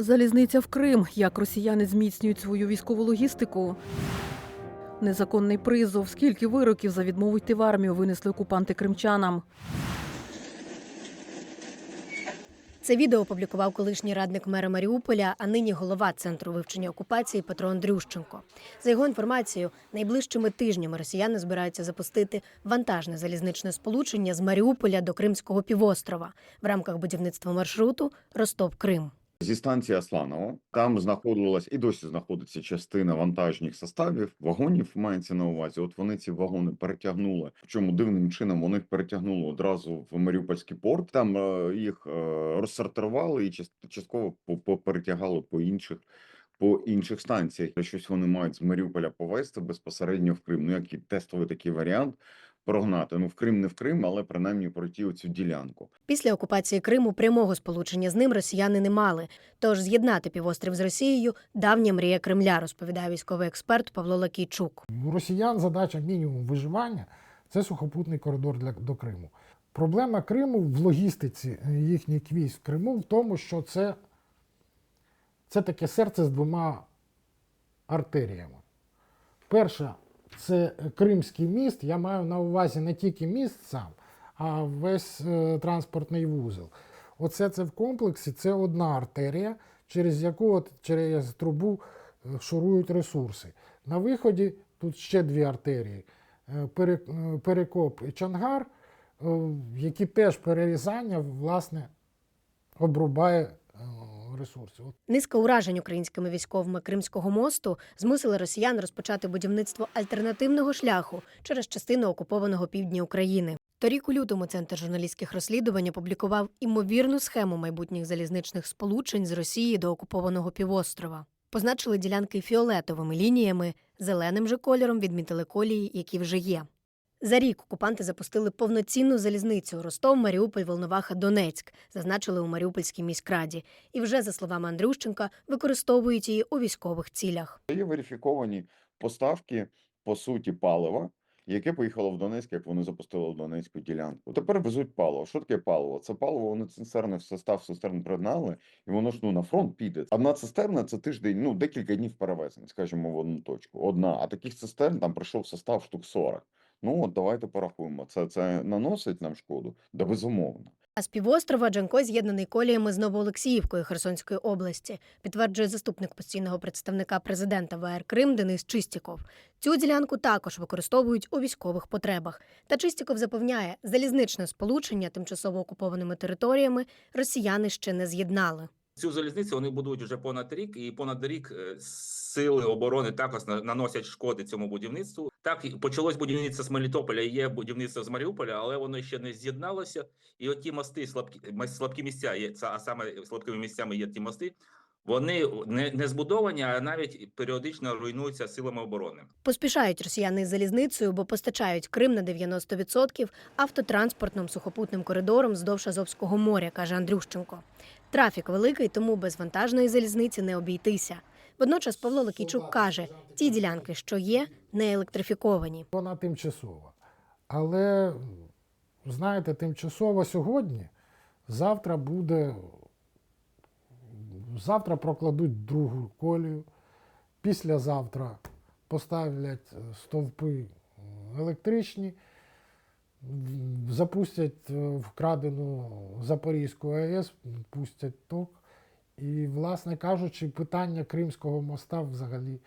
Залізниця в Крим. Як росіяни зміцнюють свою військову логістику. Незаконний призов. Скільки вироків за відмову йти в армію винесли окупанти кримчанам. Це відео опублікував колишній радник мера Маріуполя, а нині голова центру вивчення окупації Петро Андрющенко. За його інформацією, найближчими тижнями росіяни збираються запустити вантажне залізничне сполучення з Маріуполя до Кримського півострова в рамках будівництва маршруту Ростов-Крим. Зі станції Асланова там знаходилась і досі знаходиться частина вантажних составів, вагонів мається на увазі. От вони ці вагони перетягнули. Причому дивним чином вони перетягнули одразу в Маріупольський порт. Там е, їх е, розсортували і част- частково перетягали по інших. По інших станціях щось вони мають з Маріуполя повезти безпосередньо в Крим. Ну як і тестовий такий варіант прогнати. Ну в Крим не в Крим, але принаймні пройти оцю ділянку. Після окупації Криму прямого сполучення з ним росіяни не мали. Тож з'єднати півострів з Росією давня мрія Кремля, розповідає військовий експерт Павло Лакійчук. У росіян задача мінімум виживання це сухопутний коридор для, до Криму. Проблема Криму в логістиці е, їхніх військ в Криму в тому, що це, це таке серце з двома артеріями. Перша це Кримський міст. Я маю на увазі не тільки міст сам, а весь е, транспортний вузол. Оце це в комплексі це одна артерія, через яку через трубу е, шурують ресурси. На виході тут ще дві артерії: е, Пере- Перекоп і Чангар, які теж перерізання власне обрубає ресурси. От Низка уражень українськими військовими Кримського мосту змусили росіян розпочати будівництво альтернативного шляху через частину окупованого півдня України. Торік у лютому центр журналістських розслідувань опублікував імовірну схему майбутніх залізничних сполучень з Росії до окупованого півострова. Позначили ділянки фіолетовими лініями, зеленим же кольором відмітили колії, які вже є. За рік окупанти запустили повноцінну залізницю Ростов, Маріуполь, Волноваха, Донецьк, зазначили у Маріупольській міськраді, і вже, за словами Андрющенка, використовують її у військових цілях. Є верифіковані поставки по суті палива, яке поїхало в Донецьк, як вони запустили в Донецьку ділянку. Тепер везуть паливо. Що таке паливо? Це паливо вони цистерни в состав цистерн пригнали, і воно ж ну на фронт піде. Одна цистерна це тиждень, ну декілька днів перевезень, скажімо, в одну точку. Одна, а таких цистерн там прийшов состав штук 40. Ну от давайте порахуємо. Це це наносить нам шкоду? Да безумовно. А з півострова Джанко з'єднаний коліями з Новоолексіївкою Херсонської області, підтверджує заступник постійного представника президента ВР Крим Денис Чистіков. Цю ділянку також використовують у військових потребах. Та Чистіков запевняє, залізничне сполучення тимчасово окупованими територіями росіяни ще не з'єднали. Цю залізницю вони будують вже понад рік, і понад рік е, сили оборони також на- наносять шкоди цьому будівництву. Так почалось будівництво з Мелітополя, є будівництво з Маріуполя, але воно ще не з'єдналося. І оті мости, слабкі слабкі місця є а саме слабкими місцями є ті мости. Вони не, не збудовані, а навіть періодично руйнуються силами оборони. Поспішають росіяни з залізницею, бо постачають Крим на 90% автотранспортним сухопутним коридором вздовж Азовського моря, каже Андрющенко. Трафік великий, тому без вантажної залізниці не обійтися. Водночас Павло Лакійчук каже, ті ділянки, що є, не електрифіковані. Вона тимчасова. Але, знаєте, тимчасова сьогодні, завтра буде. Завтра прокладуть другу колію, післязавтра поставлять е, стовпи е, електричні, запустять е, вкрадену Запорізьку АЕС, пустять ток. І, власне кажучи, питання Кримського моста взагалі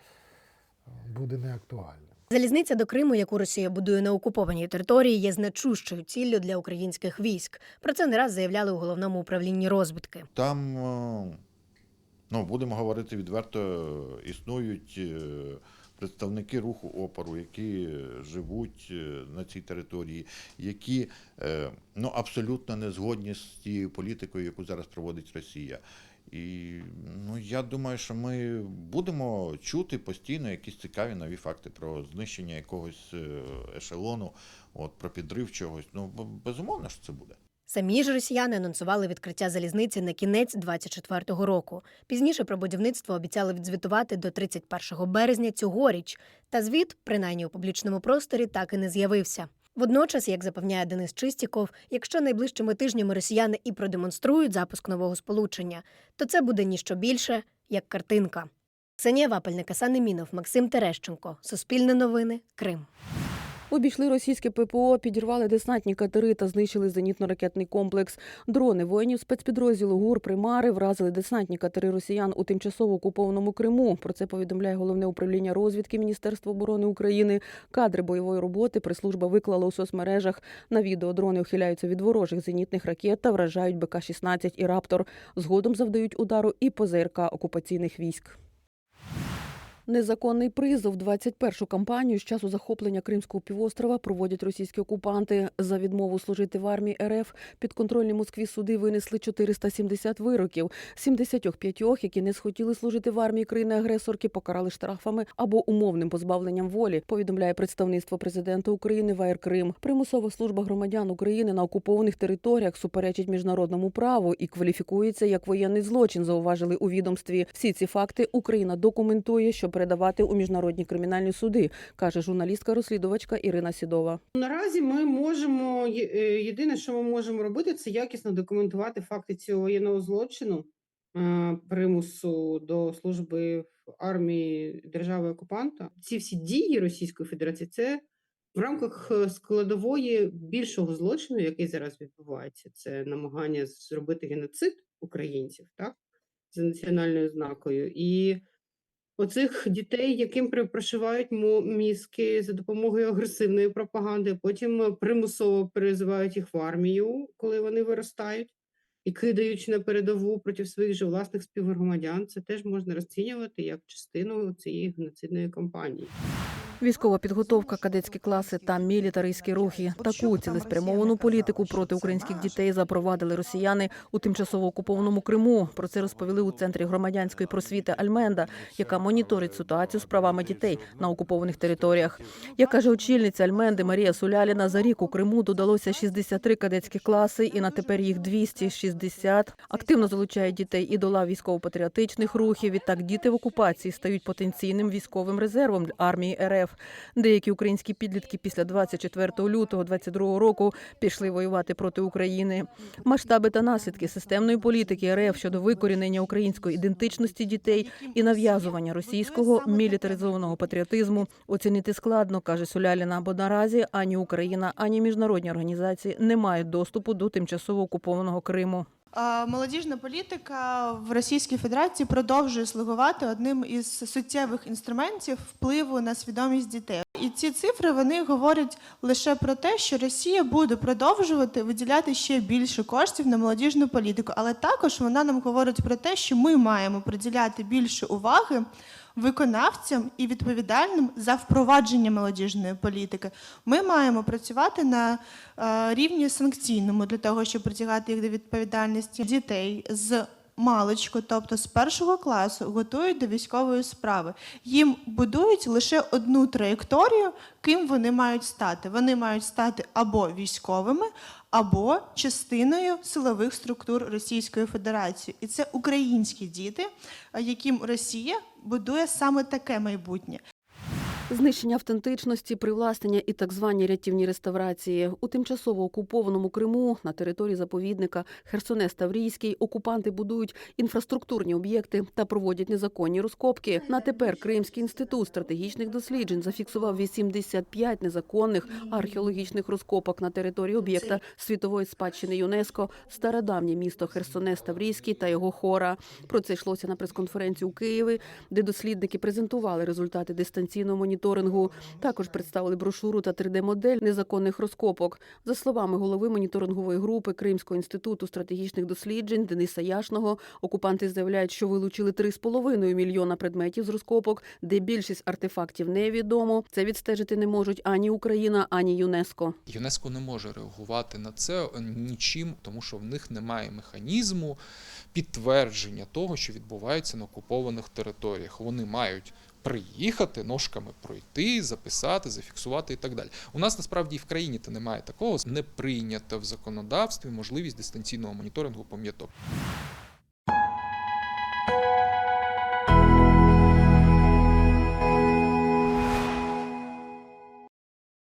буде неактуальним. Залізниця до Криму, яку Росія будує на окупованій території, є значущою ціллю для українських військ. Про це не раз заявляли у головному управлінні розвідки. Там, ну, будемо говорити відверто, існують е, представники руху опору, які живуть е, на цій території, які е, ну, абсолютно не згодні з тією політикою, яку зараз проводить Росія. І ну, я думаю, що ми будемо чути постійно якісь цікаві нові факти про знищення якогось ешелону, от, про підрив чогось. Ну, безумовно, що це буде. Самі ж росіяни анонсували відкриття залізниці на кінець 24-го року. Пізніше про будівництво обіцяли відзвітувати до 31 березня цьогоріч. Та звіт, принаймні у публічному просторі, так і не з'явився. Водночас, як запевняє Денис Чистіков, якщо найближчими тижнями росіяни і продемонструють запуск нового сполучення, то це буде ніщо більше, як картинка. Ксенія Вапельник, Асан Немінов, Максим Терещенко. Суспільне новини. Крим. Обійшли російське ППО, підірвали десантні катери та знищили зенітно-ракетний комплекс. Дрони воїнів спецпідрозділу ГУР Примари вразили десантні катери росіян у тимчасово окупованому Криму. Про це повідомляє головне управління розвідки Міністерства оборони України. Кадри бойової роботи прес-служба виклала у соцмережах. На відео дрони ухиляються від ворожих зенітних ракет та вражають БК-16 і Раптор. Згодом завдають удару і по ЗРК окупаційних військ. Незаконний призов 21-шу кампанію з часу захоплення Кримського півострова проводять російські окупанти. За відмову служити в армії РФ підконтрольні Москві суди винесли 470 вироків. 75, які не схотіли служити в армії країни-агресорки, покарали штрафами або умовним позбавленням волі. Повідомляє представництво президента України в Крим. Примусова служба громадян України на окупованих територіях суперечить міжнародному праву і кваліфікується як воєнний злочин. Зауважили у відомстві. Всі ці факти Україна документує, щоб передавати у міжнародні кримінальні суди, каже журналістка-розслідувачка Ірина Сідова. Наразі ми можемо е, єдине, що ми можемо робити, це якісно документувати факти цього воєнного злочину, е, примусу до служби в армії держави окупанта. Ці всі дії Російської Федерації це в рамках е, складової більшого злочину, який зараз відбувається. Це намагання зробити геноцид українців, так за національною ознакою. І оцих дітей, яким при- прошивають мізки за допомогою агресивної пропаганди, потім е, примусово перезивають їх в армію, коли вони виростають, і кидають на передову проти своїх же власних співгромадян. Це теж можна розцінювати як частину цієї геноцидної кампанії. Військова підготовка, кадетські класи та мілітаристські рухи. Таку цілеспрямовану політику проти українських дітей запровадили росіяни у тимчасово окупованому Криму. Про це розповіли у центрі громадянської просвіти Альменда, яка моніторить ситуацію з правами дітей на окупованих територіях. Як каже очільниця Альменди Марія Суляліна, за рік у Криму додалося 63 кадетські класи, і на тепер їх 260. Активно залучають дітей і до лав військово-патріотичних рухів. Відтак діти в окупації стають потенційним військовим резервом армії РФ. Деякі українські підлітки після 24 лютого 22 року пішли воювати проти України. Масштаби та наслідки системної політики РФ щодо викорінення української ідентичності дітей і нав'язування російського мілітаризованого патріотизму оцінити складно, каже Суляліна. Бо наразі ані Україна, ані міжнародні організації не мають доступу до тимчасово окупованого Криму. А, Молодіжна політика в Російській Федерації продовжує слугувати одним із суттєвих інструментів впливу на свідомість дітей. І ці цифри вони говорять лише про те, що Росія буде продовжувати виділяти ще більше коштів на молодіжну політику, але також вона нам говорить про те, що ми маємо приділяти більше уваги виконавцям і відповідальним за впровадження молодіжної політики. Ми маємо працювати на е, рівні санкційному для того, щоб притягати їх до відповідальності дітей з маличку, тобто з першого класу, готують до військової справи. Їм будують лише одну траєкторію, ким вони мають стати. Вони мають стати або військовими, або частиною силових структур Російської Федерації. І це українські діти, яким Росія будує саме таке майбутнє. Знищення автентичності, привласнення і так звані рятівні реставрації у тимчасово окупованому Криму на території заповідника Херсонес Таврійський окупанти будують інфраструктурні об'єкти та проводять незаконні розкопки. На тепер Кримський інститут стратегічних досліджень зафіксував 85 незаконних археологічних розкопок на території об'єкта світової спадщини ЮНЕСКО стародавнє місто Херсонес Таврійський та його хора. Про це йшлося на прес-конференції у Києві, де дослідники презентували результати дистанційного моніторингу. Також представили брошуру та 3D-модель незаконних розкопок. За словами голови моніторингової групи Кримського інституту стратегічних досліджень Дениса Яшного, окупанти заявляють, що вилучили 3,5 мільйона предметів з розкопок, де більшість артефактів невідомо. Це відстежити не можуть ані Україна, ані ЮНЕСКО. ЮНЕСКО не може реагувати на це нічим, тому що в них немає механізму підтвердження того, що відбувається на окупованих територіях. Вони мають приїхати, ножками пройти, записати, зафіксувати і так далі. У нас насправді і в країні то немає такого. Не прийнято в законодавстві можливість дистанційного моніторингу пам'яток.